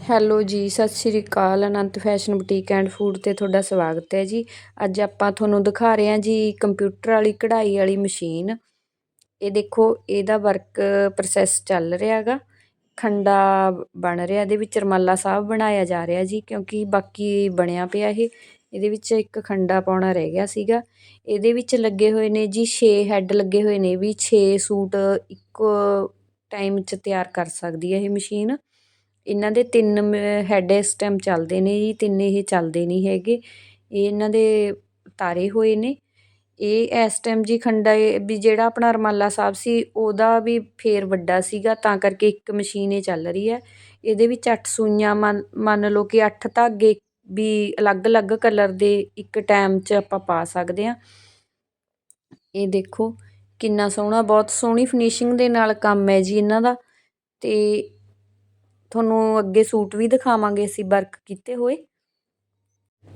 Hello ਜੀ, ਸਤਿ ਸ਼੍ਰੀ ਅਕਾਲ। Anant fashion boutique and food ਤੇ ਤੁਹਾਡਾ ਸਵਾਗਤ ਹੈ ਜੀ। ਅੱਜ ਆਪਾਂ ਤੁਹਾਨੂੰ ਦਿਖਾ ਰਹੇ ਹਾਂ ਜੀ ਕੰਪਿਊਟਰ ਵਾਲੀ ਕਢਾਈ ਵਾਲੀ ਮਸ਼ੀਨ। ਇਹ ਦੇਖੋ, ਇਹਦਾ ਵਰਕ ਪ੍ਰੋਸੈਸ ਚੱਲ ਰਿਹਾ ਹੈਗਾ। ਖੰਡਾ ਬਣ ਰਿਹਾ, ਇਹਦੇ ਵਿੱਚ ਰਮਾਲਾ ਸਾਹਿਬ ਬਣਾਇਆ ਜਾ ਰਿਹਾ ਜੀ, ਕਿਉਂਕਿ ਬਾਕੀ ਬਣਿਆ ਪਿਆ ਇਹ। ਇਹਦੇ ਵਿੱਚ ਇੱਕ ਖੰਡਾ ਪਾਉਣਾ ਰਹਿ ਗਿਆ ਸੀਗਾ। ਇਹਦੇ ਵਿੱਚ ਲੱਗੇ ਹੋਏ ਨੇ ਜੀ 6 ਹੈੱਡ ਲੱਗੇ ਹੋਏ ਨੇ ਵੀ 6 ਸੂਟ ਇੱਕੋ ਟਾਈਮ 'ਚ ਤਿਆਰ ਕਰ ਸਕਦੀ ਹੈ ਇਹ ਮਸ਼ੀਨ। ਇਹਨਾਂ ਦੇ ਤਿੰਨ ਮ ਹੈੱਡ ਇਸ ਟਾਈਮ ਚੱਲਦੇ ਨੇ ਜੀ, ਤਿੰਨ ਇਹ ਚੱਲਦੇ ਨਹੀਂ ਹੈਗੇ। ਇਹ ਇਹਨਾਂ ਦੇ ਤਾਰੇ ਹੋਏ ਨੇ। ਇਹ ਇਸ ਟਾਈਮ ਜੀ ਖੰਡਾ ਵੀ ਜਿਹੜਾ ਆਪਣਾ ਰੁਮਾਲਾ ਸਾਹਿਬ ਸੀ, ਉਹਦਾ ਵੀ ਫੇਰ ਵੱਡਾ ਸੀਗਾ, ਤਾਂ ਕਰਕੇ ਇੱਕ ਮਸ਼ੀਨ ਇਹ ਚੱਲ ਰਹੀ ਹੈ। ਇਹਦੇ ਵਿੱਚ ਅੱਠ ਸੂਈਆਂ ਮੰਨ ਮੰਨ ਲਓ ਕਿ ਅੱਠ ਧਾਗੇ, ਵੀ ਅਲੱਗ-ਅਲੱਗ ਕਲਰ ਦੇ ਇੱਕ ਟਾਈਮ 'ਚ ਆਪਾਂ ਪਾ ਸਕਦੇ ਹਾਂ। ਇਹ ਦੇਖੋ, ਕਿੰਨਾ ਸੋਹਣਾ, ਬਹੁਤ ਸੋਹਣੀ ਫਿਨਿਸ਼ਿੰਗ ਦੇ ਨਾਲ ਕੰਮ ਹੈ ਜੀ ਇਹਨਾਂ ਦਾ। ਅਤੇ ਤੁਹਾਨੂੰ ਅੱਗੇ ਸੂਟ ਵੀ ਦਿਖਾਵਾਂਗੇ ਅਸੀਂ ਵਰਕ ਕੀਤੇ ਹੋਏ।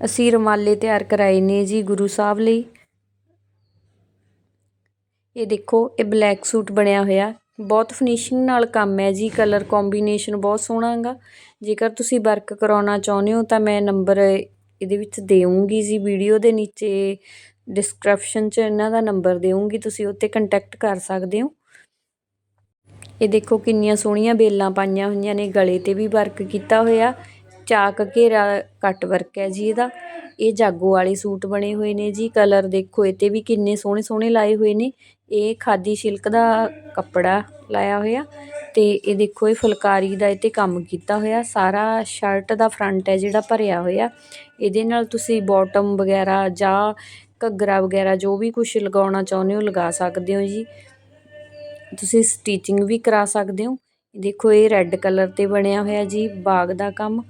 ਅਸੀਂ ਰਮਾਲੇ ਤਿਆਰ ਕਰਾਏ ਨੇ ਜੀ ਗੁਰੂ ਸਾਹਿਬ ਲਈ। ਇਹ ਦੇਖੋ, ਇਹ ਬਲੈਕ ਸੂਟ ਬਣਿਆ ਹੋਇਆ। ਬਹੁਤ ਫਿਨਿਸ਼ਿੰਗ ਨਾਲ ਕੰਮ ਹੈ ਜੀ ਕਲਰ ਕੰਬੀਨੇਸ਼ਨ ਬਹੁਤ ਸੋਹਣਾ ਹੈਗਾ। ਜੇਕਰ ਤੁਸੀਂ ਵਰਕ ਕਰਾਉਣਾ ਚਾਹੁੰਦੇ ਹੋ ਤਾਂ ਮੈਂ ਨੰਬਰ ਇਹਦੇ ਵਿੱਚ ਦੇਵਾਂਗੀ ਜੀ, ਵੀਡੀਓ ਦੇ ਨੀਚੇ ਡਿਸਕ੍ਰਿਪਸ਼ਨ 'ਚ ਇਹਨਾਂ ਦਾ ਨੰਬਰ ਦੇਵਾਂਗੀ ਤੁਸੀਂ ਉੱਤੇ ਕੰਟੈਕਟ ਕਰ ਸਕਦੇ ਹੋ। ਇਹ ਦੇਖੋ ਕਿੰਨੀਆਂ ਸੋਹਣੀਆਂ ਬੇਲਾਂ ਪਾਈਆਂ ਹੋਈਆਂ ਨੇ, ਗਲੇ ਤੇ ਵੀ ਵਰਕ ਕੀਤਾ ਹੋਇਆ। ਚਾਕ ਘੇਰਾ ਕੱਟ ਵਰਕ ਹੈ ਜੀ ਇਹਦਾ। ਇਹ ਜਾਗੋ ਵਾਲੇ ਸੂਟ ਬਣੇ ਹੋਏ ਨੇ ਜੀ। ਕਲਰ ਦੇਖੋ, ਇਹ ਤੇ ਵੀ ਕਿੰਨੇ ਸੋਹਣੇ ਸੋਹਣੇ ਲਾਏ ਹੋਏ ਨੇ। ਇਹ ਖਾਦੀ ਸਿਲਕ ਦਾ ਕੱਪੜਾ ਲਾਇਆ ਹੋਇਆ ਤੇ ਇਹ ਦੇਖੋ, ਇਹ ਫੁਲਕਾਰੀ ਦਾ ਇਹ ਤੇ ਕੰਮ ਕੀਤਾ ਹੋਇਆ। ਸਾਰਾ ਸ਼ਰਟ ਦਾ ਫਰੰਟ ਹੈ ਜਿਹੜਾ ਭਰਿਆ ਹੋਇਆ। ਇਹਦੇ ਨਾਲ ਤੁਸੀਂ ਬਾਟਮ ਵਗੈਰਾ ਜਾਂ ਘੱਗਰਾ ਵਗੈਰਾ ਜੋ ਵੀ ਕੁਝ ਲਗਾਉਣਾ ਚਾਹੁੰਦੇ ਹੋ ਲਗਾ ਸਕਦੇ ਹੋ ਜੀ। ਤੁਸੀਂ ਸਟੀਚਿੰਗ ਵੀ ਕਰਾ ਸਕਦੇ ਹੋ। ਦੇਖੋ, ਇਹ ਰੈੱਡ ਕਲਰ ਤੇ ਬਣਿਆ ਹੋਇਆ ਜੀ, ਬਾਗ ਦਾ ਕੰਮ।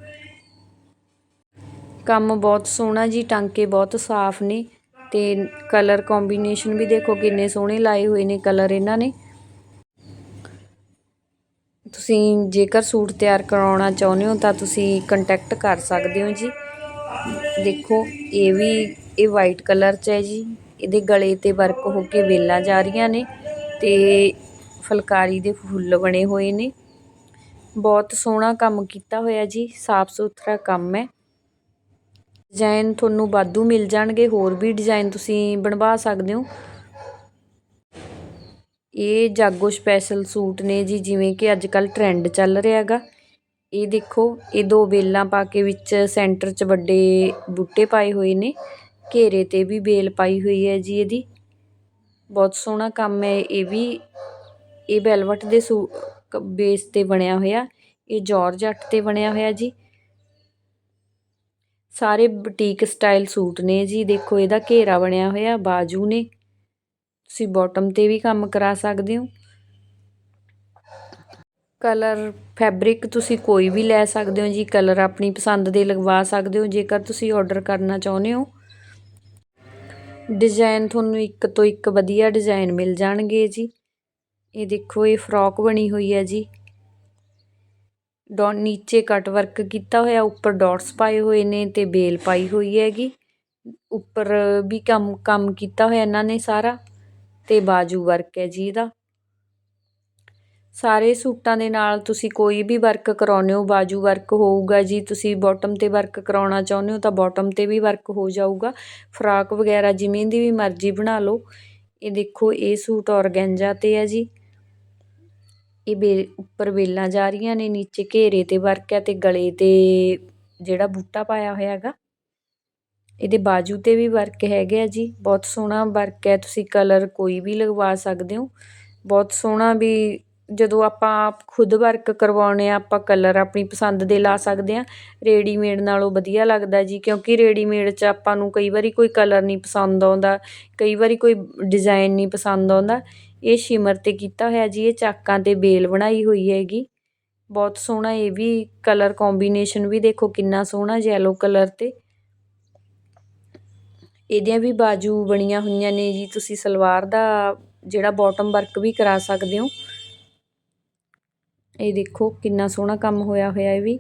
ਕੰਮ ਬਹੁਤ ਸੋਹਣਾ ਜੀ, ਟਾਂਕੇ ਬਹੁਤ ਸਾਫ਼ ਨੇ ਤੇ ਕਲਰ ਕੰਬੀਨੇਸ਼ਨ ਵੀ ਦੇਖੋ ਕਿੰਨੇ ਸੋਹਣੇ ਲਾਏ ਹੋਏ ਨੇ ਕਲਰ ਇਹਨਾਂ ਨੇ। ਤੁਸੀਂ ਜੇਕਰ ਸੂਟ ਤਿਆਰ ਕਰਾਉਣਾ ਚਾਹੁੰਦੇ ਹੋ ਤਾਂ ਤੁਸੀਂ ਕੰਟੈਕਟ ਕਰ ਸਕਦੇ ਹੋ ਜੀ। ਦੇਖੋ, ਇਹ ਵੀ, ਇਹ ਵਾਈਟ ਕਲਰ 'ਚ ਹੈ ਜੀ। ਇਹਦੇ ਗਲੇ ਤੇ ਵਰਕ ਹੋ ਕੇ ਵੇਲਾਂ ਜਾ ਰਹੀਆਂ ਨੇ ਤੇ ਫੁਲਕਾਰੀ ਦੇ ਫੁੱਲ ਬਣੇ ਹੋਏ ਨੇ। ਬਹੁਤ ਸੋਹਣਾ ਕੰਮ ਕੀਤਾ ਹੋਇਆ ਜੀ, ਸਾਫ਼ ਸੁਥਰਾ ਕੰਮ ਹੈ। ਡਿਜ਼ਾਈਨ ਤੁਹਾਨੂੰ ਬਾਦੂ ਮਿਲ ਜਾਣਗੇ, ਹੋਰ ਵੀ ਡਿਜ਼ਾਈਨ ਤੁਸੀਂ ਬਣਵਾ ਸਕਦੇ ਹੋ। ਇਹ ਜਾਗੋ ਸਪੈਸ਼ਲ ਸੂਟ ਨੇ ਜੀ, ਜਿਵੇਂ ਕਿ ਅੱਜ ਕੱਲ ਟ੍ਰੈਂਡ ਚੱਲ ਰਿਹਾ ਹੈਗਾ। ਇਹ ਦੇਖੋ, ਇਹ ਦੋ ਬੇਲਾਂ ਪਾ ਕੇ ਵਿੱਚ ਸੈਂਟਰ 'ਚ ਵੱਡੇ ਬੂਟੇ ਪਾਏ ਹੋਏ ਨੇ, ਘੇਰੇ ਤੇ ਵੀ ਬੇਲ ਪਾਈ ਹੋਈ ਹੈ ਜੀ ਇਹਦੀ। ਬਹੁਤ ਸੋਹਣਾ ਕੰਮ ਹੈ, ਇਹ ਵੀ ਇਹ ਵੈਲਵਟ ਦੇ ਸੂ ਬੇਸ ਤੇ ਬਣਿਆ ਹੋਇਆ, ਇਹ ਜਾਰਜਟ ਤੇ ਬਣਿਆ ਹੋਇਆ ਜੀ। ਸਾਰੇ ਬੁਟੀਕ ਸਟਾਈਲ ਸੂਟ ਨੇ ਜੀ, ਦੇਖੋ ਇਹਦਾ ਘੇਰਾ ਬਣਿਆ ਹੋਇਆ, ਬਾਜੂ ਨੇ। ਤੁਸੀਂ ਬਾਟਮ ਤੇ ਵੀ ਕੰਮ ਕਰਾ ਸਕਦੇ ਹੋ। ਕਲਰ ਫੈਬਰਿਕ ਤੁਸੀਂ ਕੋਈ ਵੀ ਲੈ ਸਕਦੇ ਹੋ ਜੀ, ਕਲਰ ਆਪਣੀ ਪਸੰਦ ਦੇ ਲਗਵਾ ਸਕਦੇ ਹੋ, ਜੇਕਰ ਤੁਸੀਂ ਆਰਡਰ ਕਰਨਾ ਚਾਹੁੰਦੇ ਹੋ। ਡਿਜ਼ਾਈਨ ਤੁਹਾਨੂੰ ਇੱਕ ਤੋਂ ਇੱਕ ਵਧੀਆ ਡਿਜ਼ਾਈਨ ਮਿਲ ਜਾਣਗੇ ਜੀ। ਇਹ ਦੇਖੋ, ਇਹ ਫਰੋਕ ਬਣੀ ਹੋਈ ਹੈ ਜੀ। ਡੋ ਨੀਚੇ ਕਟ ਵਰਕ ਕੀਤਾ ਹੋਇਆ, ਉੱਪਰ ਡਾਟਸ ਪਾਏ ਹੋਏ ਨੇ ਤੇ ਬੇਲ ਪਾਈ ਹੋਈ ਹੈਗੀ। ਉੱਪਰ ਵੀ ਕੰਮ ਕੰਮ ਕੀਤਾ ਹੋਇਆ ਇਹਨਾਂ ਨੇ ਸਾਰਾ ਤੇ ਬਾਜੂ ਵਰਕ ਹੈ ਜੀ ਇਹਦਾ। ਸਾਰੇ ਸੂਟਾਂ ਦੇ ਨਾਲ ਤੁਸੀਂ ਕੋਈ ਵੀ ਵਰਕ ਕਰਾਉਨੇ ਹੋ, ਬਾਜੂ ਵਰਕ ਹੋਊਗਾ ਜੀ, ਤੁਸੀਂ ਬਾਟਮ ਤੇ ਵਰਕ ਕਰਾਉਣਾ ਚਾਹੁੰਦੇ ਹੋ ਤਾਂ ਬਾਟਮ ਤੇ ਵੀ ਵਰਕ ਹੋ ਜਾਊਗਾ। ਫਰਾਕ ਵਗੈਰਾ ਜਿਵੇਂ ਦੀ ਵੀ ਮਰਜ਼ੀ ਬਣਾ ਲਓ। ਇਹ ਦੇਖੋ, ਇਹ ਸੂਟ ਔਰਗੈਂਜਾ ਤੇ ਹੈ ਜੀ। ਇਹ ਵੇ ਉੱਪਰ ਵੇਲਾਂ ਜਾ ਰਹੀਆਂ ਨੇ, ਨੀਚੇ ਘੇਰੇ ਤੇ ਵਰਕ ਹੈ ਤੇ ਗਲੇ ਤੇ ਜਿਹੜਾ ਬੂਟਾ ਪਾਇਆ ਹੋਇਆ ਹੈਗਾ। ਇਹਦੇ ਬਾਜੂ ਤੇ ਵੀ ਵਰਕ ਹੈਗੇ ਆ ਜੀ। ਬਹੁਤ ਸੋਹਣਾ ਵਰਕ ਹੈ। ਤੁਸੀਂ ਕਲਰ ਕੋਈ ਵੀ ਲਗਵਾ ਸਕਦੇ ਹੋ। ਬਹੁਤ ਸੋਹਣਾ ਵੀ ਜਦੋਂ ਆਪਾਂ ਖੁਦ ਵਰਕ ਕਰਵਾਉਂਦੇ ਹਾਂ ਆਪਾਂ ਕਲਰ ਆਪਣੀ ਪਸੰਦ ਦੇ ਲਾ ਸਕਦੇ ਹਾਂ ਰੇਡੀਮੇਡ ਨਾਲੋਂ ਵਧੀਆ ਲੱਗਦਾ ਜੀ, ਕਿਉਂਕਿ ਰੇਡੀਮੇਡ 'ਚ ਆਪਾਂ ਨੂੰ ਕਈ ਵਾਰੀ ਕੋਈ ਕਲਰ ਨਹੀਂ ਪਸੰਦ ਆਉਂਦਾ, ਕਈ ਵਾਰੀ ਕੋਈ ਡਿਜ਼ਾਇਨ ਨਹੀਂ ਪਸੰਦ ਆਉਂਦਾ। ਇਹ ਸ਼ਿਮਰ ਤੇ ਕੀਤਾ ਹੋਇਆ ਜੀ, ਇਹ ਚਾਕਾਂ ਤੇ ਬੇਲ ਬਣਾਈ ਹੋਈ ਹੈਗੀ। ਬਹੁਤ ਸੋਹਣਾ ਇਹ ਵੀ ਕਲਰ ਕੋਂਬੀਨੇਸ਼ਨ ਵੀ ਦੇਖੋ ਕਿੰਨਾ ਸੋਹਣਾ ਯੈਲੋ ਕਲਰ ਤੇ। ਇਹਦੀਆਂ ਵੀ ਬਾਜੂ ਬਣੀਆਂ ਹੋਈਆਂ ਨੇ ਜੀ, ਤੁਸੀਂ ਸਲਵਾਰ ਦਾ ਜਿਹੜਾ ਬਾਟਮ ਵਰਕ ਵੀ ਕਰਾ ਸਕਦੇ ਹੋ। ਇਹ ਦੇਖੋ ਕਿੰਨਾ ਸੋਹਣਾ ਕੰਮ ਹੋਇਆ ਹੋਇਆ ਇਹ ਵੀ।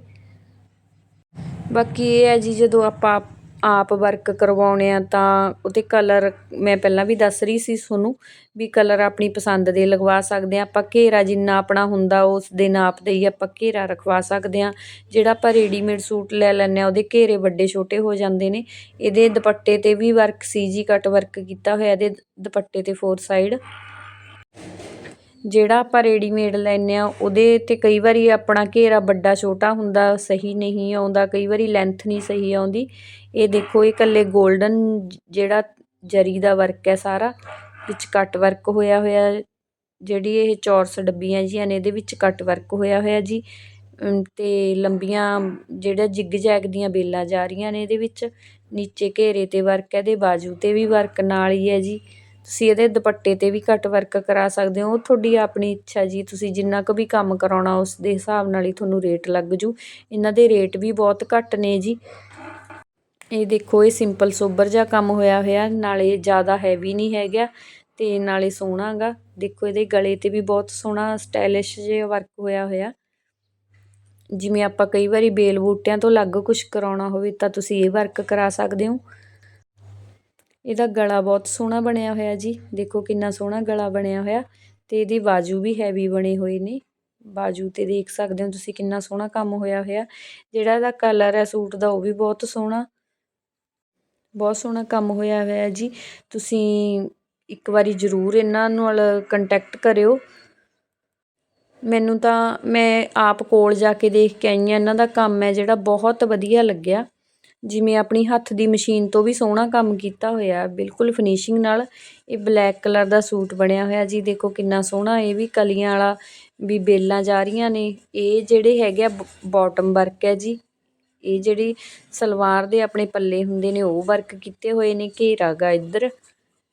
ਬਾਕੀ ਇਹ ਹੈ ਜੀ, ਜਦੋਂ ਆਪਾਂ ਆਪ ਵਰਕ ਕਰਵਾਉਣੇ ਆ ਤਾਂ ਉਹਦੇ ਕਲਰ ਮੈਂ ਪਹਿਲਾਂ ਵੀ ਦੱਸ ਰਹੀ ਸੀ ਤੁਹਾਨੂੰ ਵੀ ਕਲਰ ਆਪਣੀ ਪਸੰਦ ਦੇ ਲਗਵਾ ਸਕਦੇ ਆ। ਆਪਾਂ ਘੇਰਾ ਜਿੰਨਾ ਆਪਣਾ ਹੁੰਦਾ, ਉਸ ਦੇ ਨਾਪ ਦੇ ਹੀ ਆਪਾਂ ਘੇਰਾ ਰਖਵਾ ਸਕਦੇ ਆ। ਜਿਹੜਾ ਆਪਾਂ ਰੈਡੀਮੇਡ ਸੂਟ ਲੈ ਲੈਂਦੇ ਆ, ਉਹਦੇ ਘੇਰੇ ਵੱਡੇ ਛੋਟੇ ਹੋ ਜਾਂਦੇ ਨੇ। ਇਹਦੇ ਦੁਪੱਟੇ ਤੇ ਵੀ ਵਰਕ ਸੀ ਜੀ ਕੱਟ ਵਰਕ ਕੀਤਾ ਹੋਇਆ, ਇਹਦੇ ਦੁਪੱਟੇ ਤੇ ਫੋਰ ਸਾਈਡ ਜਿਹੜਾ ਆਪਾਂ ਰੈਡੀਮੇਡ ਲੈਂਦੇ ਹਾਂ, ਉਹਦੇ ਤੇ ਕਈ ਵਾਰੀ ਆਪਣਾ ਘੇਰਾ ਵੱਡਾ ਛੋਟਾ ਹੁੰਦਾ, ਸਹੀ ਨਹੀਂ ਆਉਂਦਾ, ਕਈ ਵਾਰੀ ਲੈਂਥ ਨਹੀਂ ਸਹੀ ਆਉਂਦੀ। ਇਹ ਦੇਖੋ, ਇਹ ਇਕੱਲੇ ਗੋਲਡਨ ਜਿਹੜਾ ਜਰੀ ਦਾ ਵਰਕ ਹੈ ਸਾਰਾ, ਵਿੱਚ ਕੱਟ ਵਰਕ ਹੋਇਆ ਹੋਇਆ, ਜਿਹੜੀ ਇਹ ਚੌਰਸ ਡੱਬੀਆਂ ਜੀਆਂ ਨੇ, ਇਹਦੇ ਵਿੱਚ ਕੱਟ ਵਰਕ ਹੋਇਆ ਹੋਇਆ ਜੀ। ਅਤੇ ਲੰਬੀਆਂ ਜਿਹੜਾ ਜਿਗ ਜੈਗ ਦੀਆਂ ਬੇਲਾਂ ਜਾ ਰਹੀਆਂ ਨੇ ਇਹਦੇ ਵਿੱਚ, ਨੀਚੇ ਘੇਰੇ ਤੇ ਵਰਕ ਹੈ, ਇਹਦੇ ਬਾਜੂ ਤੇ ਵੀ ਵਰਕ ਨਾਲ ਹੀ ਹੈ ਜੀ। ਤੁਸੀਂ ਇਹਦੇ ਦੁਪੱਟੇ ਤੇ ਵੀ ਕੱਟ ਵਰਕ ਕਰਾ ਸਕਦੇ ਹੋ। ਉਹ ਤੁਹਾਡੀ ਆਪਣੀ ਇੱਛਾ ਜੀ। ਤੁਸੀਂ ਜਿੰਨਾ ਕੁ ਵੀ ਕੰਮ ਕਰਾਉਣਾ ਉਸ ਦੇ ਹਿਸਾਬ ਨਾਲ ਹੀ ਤੁਹਾਨੂੰ ਰੇਟ ਲੱਗ ਜੂ। ਇਹਨਾਂ ਦੇ ਰੇਟ ਵੀ ਬਹੁਤ ਘੱਟ ਨੇ ਜੀ। ਇਹ ਦੇਖੋ, ਇਹ ਸਿੰਪਲ ਸੋਬਰ ਜਿਹਾ ਕੰਮ ਹੋਇਆ ਹੋਇਆ। ਨਾਲੇ ਜ਼ਿਆਦਾ ਹੈਵੀ ਨਹੀਂ ਹੈਗਾ ਤੇ ਨਾਲੇ ਸੋਹਣਾਗਾ ਦੇਖੋ, ਇਹਦੇ ਗਲੇ ਤੇ ਵੀ ਬਹੁਤ ਸੋਹਣਾ ਸਟਾਈਲਿਸ਼ ਜਿਹਾ ਵਰਕ ਹੋਇਆ ਹੋਇਆ। ਜਿਵੇਂ ਆਪਾਂ ਕਈ ਵਾਰੀ ਬੇਲ ਬੂਟਿਆਂ ਤੋਂ ਅਲੱਗ ਕੁਝ ਕਰਾਉਣਾ ਹੋਵੇ ਤਾਂ ਤੁਸੀਂ ਇਹ ਵਰਕ ਕਰਾ ਸਕਦੇ ਹੋ। ਇਹਦਾ ਗਲਾ ਬਹੁਤ ਸੋਹਣਾ ਬਣਿਆ ਹੋਇਆ ਜੀ। ਦੇਖੋ ਕਿੰਨਾ ਸੋਹਣਾ ਗਲਾ ਬਣਿਆ ਹੋਇਆ। ਅਤੇ ਇਹਦੇ ਬਾਜੂ ਵੀ ਹੈਵੀ ਬਣੇ ਹੋਏ ਨੇ। ਬਾਜੂ ਤੇ ਦੇਖ ਸਕਦੇ ਹੋ ਤੁਸੀਂ ਕਿੰਨਾ ਸੋਹਣਾ ਕੰਮ ਹੋਇਆ ਹੋਇਆ। ਜਿਹੜਾ ਇਹਦਾ ਕਲਰ ਹੈ, ਸੂਟ ਦਾ ਉਹ ਵੀ ਬਹੁਤ ਸੋਹਣਾ। ਬਹੁਤ ਸੋਹਣਾ ਕੰਮ ਹੋਇਆ ਹੋਇਆ ਜੀ। ਤੁਸੀਂ ਇੱਕ ਵਾਰੀ ਜ਼ਰੂਰ ਇਹਨਾਂ ਨਾਲ ਕੰਟੈਕਟ ਕਰਿਓ। ਮੈਨੂੰ ਤਾਂ ਮੈਂ ਆਪ ਕੋਲ ਜਾ ਕੇ ਦੇਖ ਕੇ ਆਈ ਹਾਂ। ਇਹਨਾਂ ਦਾ ਕੰਮ ਹੈ ਜਿਹੜਾ ਬਹੁਤ ਵਧੀਆ ਲੱਗਿਆ। ਜਿਵੇਂ ਆਪਣੀ ਹੱਥ ਦੀ ਮਸ਼ੀਨ ਤੋਂ ਵੀ ਸੋਹਣਾ ਕੰਮ ਕੀਤਾ ਹੋਇਆ, ਬਿਲਕੁਲ ਫਿਨਿਸ਼ਿੰਗ ਨਾਲ ਇਹ ਬਲੈਕ ਕਲਰ ਦਾ ਸੂਟ ਬਣਿਆ ਹੋਇਆ ਜੀ। ਦੇਖੋ ਕਿੰਨਾ ਸੋਹਣਾ, ਇਹ ਵੀ ਕਲੀਆਂ ਵਾਲਾ ਵੀ ਬੇਲਾਂ ਜਾ ਰਹੀਆਂ ਨੇ। ਇਹ ਜਿਹੜੇ ਹੈਗੇ ਆ ਬਾਟਮ ਵਰਕ ਹੈ ਜੀ। ਇਹ ਜਿਹੜੀ ਸਲਵਾਰ ਦੇ ਆਪਣੇ ਪੱਲੇ ਹੁੰਦੇ ਨੇ, ਉਹ ਵਰਕ ਕੀਤੇ ਹੋਏ ਨੇ ਘੇਰਾ ਗਾ ਇੱਧਰ।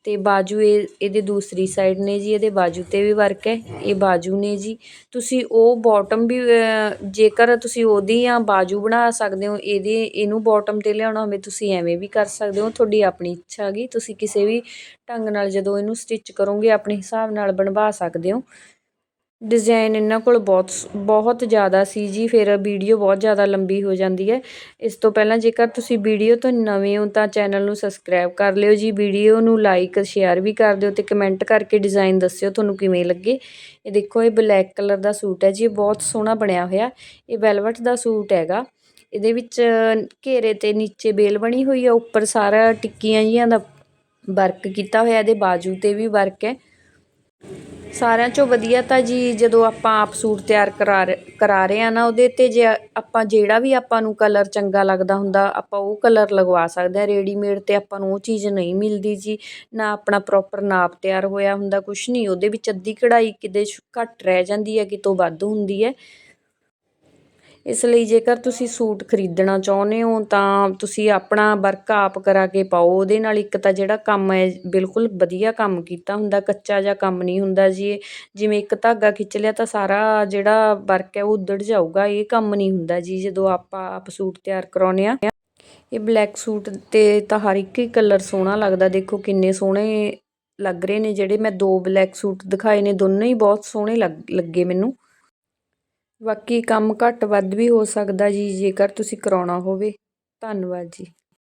ਤੇ ਬਾਜੂ ਇਹ, ਇਹਦੇ ਦੂਸਰੀ ਸਾਈਡ ਨੇ ਜੀ, ਇਹਦੇ ਬਾਜੂ ਤੇ ਵੀ ਵਰਕ ਹੈ, ਇਹ ਬਾਜੂ ਨੇ ਜੀ। ਤੁਸੀਂ ਉਹ ਬੋਟਮ ਵੀ ਜੇਕਰ ਤੁਸੀਂ ਉਹਦੀ ਜਾਂ ਬਾਜੂ ਬਣਾ ਸਕਦੇ ਹੋ, ਇਹਦੇ, ਇਹਨੂੰ ਬੋਟਮ ਤੇ ਲਿਆਉਣਾ ਹੋਵੇ, ਤੁਸੀਂ ਐਵੇਂ ਵੀ ਕਰ ਸਕਦੇ ਹੋ। ਤੁਹਾਡੀ ਆਪਣੀ ਇੱਛਾ ਹੈਗੀ, ਤੁਸੀਂ ਕਿਸੇ ਵੀ ਢੰਗ ਨਾਲ ਜਦੋਂ ਇਹਨੂੰ ਸਟਿਚ ਕਰੋਗੇ, ਆਪਣੇ ਹਿਸਾਬ ਨਾਲ ਬਣਵਾ ਸਕਦੇ ਹੋ। ਡਿਜ਼ਾਇਨ ਇਹਨਾਂ ਕੋਲ ਬਹੁਤ ਬਹੁਤ ਜ਼ਿਆਦਾ ਸੀ ਜੀ, ਫਿਰ ਵੀਡੀਓ ਬਹੁਤ ਜ਼ਿਆਦਾ ਲੰਬੀ ਹੋ ਜਾਂਦੀ ਹੈ। ਇਸ ਤੋਂ ਪਹਿਲਾਂ ਜੇਕਰ ਤੁਸੀਂ ਵੀਡੀਓ ਤੋਂ ਨਵੇਂ ਹੋ ਤਾਂ ਚੈਨਲ ਨੂੰ ਸਬਸਕ੍ਰਾਈਬ ਕਰ ਲਿਓ ਜੀ। ਵੀਡੀਓ ਨੂੰ ਲਾਈਕ ਸ਼ੇਅਰ ਵੀ ਕਰ ਦਿਓ ਤੇ ਕਮੈਂਟ ਕਰਕੇ ਡਿਜ਼ਾਈਨ ਦੱਸਿਓ ਤੁਹਾਨੂੰ ਕਿਵੇਂ ਲੱਗੇ। ਇਹ ਦੇਖੋ, ਇਹ ਬਲੈਕ ਕਲਰ ਦਾ ਸੂਟ ਹੈ ਜੀ ਬਹੁਤ ਸੋਹਣਾ ਬਣਿਆ ਹੋਇਆ। ਇਹ ਵੈਲਵਟ ਦਾ ਸੂਟ ਹੈਗਾ। ਇਹਦੇ ਵਿੱਚ ਘੇਰੇ ਤੇ ਨੀਚੇ ਬੇਲ ਬਣੀ ਹੋਈ ਹੈ, ਉੱਪਰ ਸਾਰਾ ਟਿੱਕੀਆਂ ਜੀਆਂ ਦਾ ਵਰਕ ਕੀਤਾ ਹੋਇਆ, ਇਹਦੇ ਬਾਜੂ ਤੇ ਵੀ ਵਰਕ ਹੈ। ਸਾਰਿਆਂ ਚੋਂ ਵਧੀਆ ਤਾਂ ਜੀ ਜਦੋਂ ਆਪਾਂ ਆਪ ਸੂਟ ਤਿਆਰ ਕਰਾ ਕਰਾ ਰਹੇ ਆ ਨਾ, ਉਹਦੇ ਤੇ ਜੇ ਆਪਾਂ ਜਿਹੜਾ ਵੀ ਆਪਾਂ ਨੂੰ ਕਲਰ ਚੰਗਾ ਲੱਗਦਾ ਹੁੰਦਾ, ਆਪਾਂ ਉਹ ਕਲਰ ਲਗਵਾ ਸਕਦੇ ਹਾਂ ਰੇਡੀਮੇਡ ਤੇ ਆਪਾਂ ਨੂੰ ਉਹ ਚੀਜ਼ ਨਹੀਂ ਮਿਲਦੀ ਜੀ। ਨਾ ਆਪਣਾ ਪ੍ਰੋਪਰ ਨਾਪ ਤਿਆਰ ਹੋਇਆ ਹੁੰਦਾ ਕੁਛ ਨਹੀਂ ਉਹਦੇ ਵਿੱਚ ਅੱਧੀ ਕਢਾਈ ਕਿਤੇ ਘੱਟ ਰਹਿ ਜਾਂਦੀ ਹੈ, ਕਿਤੋਂ ਵੱਧ ਹੁੰਦੀ ਹੈ। ਇਸ ਲਈ ਜੇਕਰ ਤੁਸੀਂ ਸੂਟ ਖਰੀਦਣਾ ਚਾਹੁੰਦੇ ਹੋ, ਤਾਂ ਤੁਸੀਂ ਆਪਣਾ ਵਰਕ ਆਪ ਕਰਾ ਕੇ ਪਾਓ। ਉਹਦੇ ਨਾਲ ਇੱਕ ਤਾਂ ਜਿਹੜਾ ਕੰਮ ਹੈ, ਬਿਲਕੁਲ ਵਧੀਆ ਕੰਮ ਕੀਤਾ ਹੁੰਦਾ, ਕੱਚਾ ਜਿਹਾ ਕੰਮ ਨਹੀਂ ਹੁੰਦਾ ਜੀ ਜਿਵੇਂ ਇੱਕ ਧਾਗਾ ਖਿੱਚ ਲਿਆ ਤਾਂ ਸਾਰਾ ਜਿਹੜਾ ਵਰਕ ਹੈ, ਉਹ ਉੱਧੜ ਜਾਊਗਾ। ਇਹ ਕੰਮ ਨਹੀਂ ਹੁੰਦਾ ਜੀ, ਜਦੋਂ ਆਪਾਂ ਆਪ ਸੂਟ ਤਿਆਰ ਕਰਾਉਂਦੇ ਆ ਇਹ ਬਲੈਕ ਸੂਟ ਤੇ ਤਾਂ ਹਰ ਇੱਕ ਹੀ ਕਲਰ ਸੋਹਣਾ ਲੱਗਦਾ। ਦੇਖੋ ਕਿੰਨੇ ਸੋਹਣੇ ਲੱਗ ਰਹੇ ਨੇ, ਜਿਹੜੇ ਮੈਂ ਦੋ ਬਲੈਕ ਸੂਟ ਦਿਖਾਏ ਨੇ, ਦੋਨੋਂ ਹੀ ਬਹੁਤ ਸੋਹਣੇ ਲੱਗੇ ਮੈਨੂੰ। ਬਾਕੀ ਕੰਮ ਘੱਟ ਵੱਧ ਵੀ ਹੋ ਸਕਦਾ ਜੀ ਜੇਕਰ ਤੁਸੀਂ ਕਰਾਉਣਾ ਹੋਵੇ। ਧੰਨਵਾਦ ਜੀ।